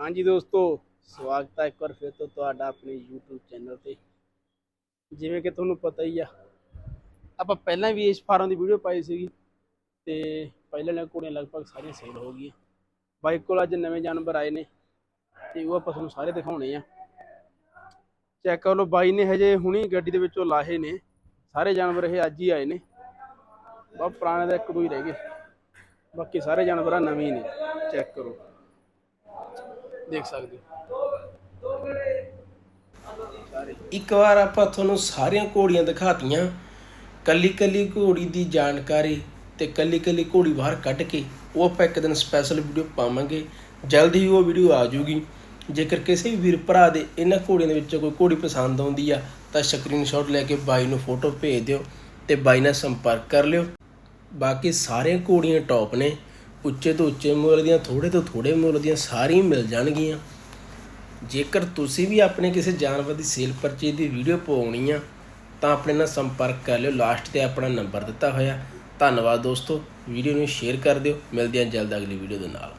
ਹਾਂਜੀ ਦੋਸਤੋ, ਸਵਾਗਤ ਹੈ ਇੱਕ ਵਾਰ ਫਿਰ ਤੋਂ ਤੁਹਾਡਾ ਆਪਣੇ YouTube ਚੈਨਲ ਤੇ। ਜਿਵੇਂ ਕਿ ਤੁਹਾਨੂੰ ਪਤਾ ਹੀ ਆ, ਆਪਾਂ ਪਹਿਲਾਂ ਵੀ ਇਸ ਫਾਰਮ ਦੀ ਵੀਡੀਓ ਪਾਈ ਸੀਗੀ ਤੇ ਪਹਿਲਾਂ ਵਾਲੀਆਂ ਘੋੜੀਆਂ ਲਗਭਗ ਸਾਰੀਆਂ ਸੇਲ ਹੋ ਗਈਆਂ। ਬਾਈ ਕੋਲ ਅੱਜ ਨਵੇਂ ਜਾਨਵਰ ਆਏ ਨੇ ਤੇ ਉਹ ਆਪਾਂ ਤੁਹਾਨੂੰ ਸਾਰੇ ਦਿਖਾਉਣੇ ਆ। ਚੈੱਕ ਕਰ ਲਓ, ਬਾਈ ਨੇ ਹਜੇ ਹੁਣੀ ਗੱਡੀ ਦੇ ਵਿੱਚੋਂ ਲਾਹੇ ਨੇ। ਸਾਰੇ ਜਾਨਵਰ ਇਹ ਅੱਜ ਹੀ ਆਏ ਨੇ। ਬਹੁਤ ਪੁਰਾਣੇ ਦਾ ਇੱਕ ਦੋ ਹੀ ਰਹਿ ਗਏ। ਬਾਕੀ ਸਾਰੇ ਜਾਨਵਰ ਨਵੇਂ ਹੀ ਨੇ। ਚੈੱਕ ਕਰੋ। ਦੇਖ ਸਕਦੇ ਹੋ। ਇੱਕ ਵਾਰ ਆਪਾਂ ਤੁਹਾਨੂੰ ਸਾਰੀਆਂ ਘੋੜੀਆਂ ਦਿਖਾਤੀਆਂ। ਕੱਲੀ ਕੱਲੀ ਘੋੜੀ ਦੀ ਜਾਣਕਾਰੀ ਤੇ ਕੱਲੀ ਕੱਲੀ ਘੋੜੀ ਬਾਹਰ ਕੱਢ ਕੇ ਉਹ ਆਪਾਂ ਇੱਕ ਦਿਨ ਸਪੈਸ਼ਲ ਵੀਡੀਓ ਪਾਵਾਂਗੇ। ਜਲਦੀ ਹੀ ਉਹ ਵੀਡੀਓ ਆ ਜਾਊਗੀ। ਜੇਕਰ ਕਿਸੇ ਵੀ ਵੀਰ ਭਰਾ ਦੇ ਇਹਨਾਂ ਘੋੜੀਆਂ ਦੇ ਵਿੱਚੋਂ ਕੋਈ ਘੋੜੀ ਪਸੰਦ ਆਉਂਦੀ ਆ, ਤਾਂ ਸਕਰੀਨਸ਼ਾਟ ਲੈ ਕੇ ਬਾਈ ਨੂੰ ਫੋਟੋ ਭੇਜ ਦਿਓ ਤੇ ਬਾਈ ਨਾਲ ਸੰਪਰਕ ਕਰ ਲਿਓ। ਬਾਕੀ ਸਾਰੇ ਘੋੜੀਆਂ ਟੌਪ ਨੇ। ਉੱਚੇ ਤੋਂ ਉੱਚੇ ਮੁੱਲ ਦੀਆਂ ਥੋੜੇ ਤੋਂ ਥੋੜੇ ਮੁੱਲ ਦੀਆਂ ਸਾਰੀਆਂ ਮਿਲ ਜਾਣਗੀਆਂ। ਜੇਕਰ ਤੁਸੀਂ ਵੀ ਆਪਣੇ ਕਿਸੇ ਜਾਨਵਰ ਦੀ ਸੇਲ ਪਰਚੇਜ ਦੀ ਵੀਡੀਓ ਪਾਉਣੀ ਆ, ਤਾਂ ਆਪਣੇ ਨਾਲ ਸੰਪਰਕ ਕਰ ਲਿਓ। ਲਾਸਟ ਤੇ ਆਪਣਾ ਨੰਬਰ ਦਿੱਤਾ ਹੋਇਆ। ਧੰਨਵਾਦ ਦੋਸਤੋ। ਵੀਡੀਓ ਨੂੰ ਸ਼ੇਅਰ ਕਰ ਦਿਓ। ਮਿਲਦੇ ਹਾਂ ਜਲਦ ਅਗਲੀ ਵੀਡੀਓ ਦੇ ਨਾਲ।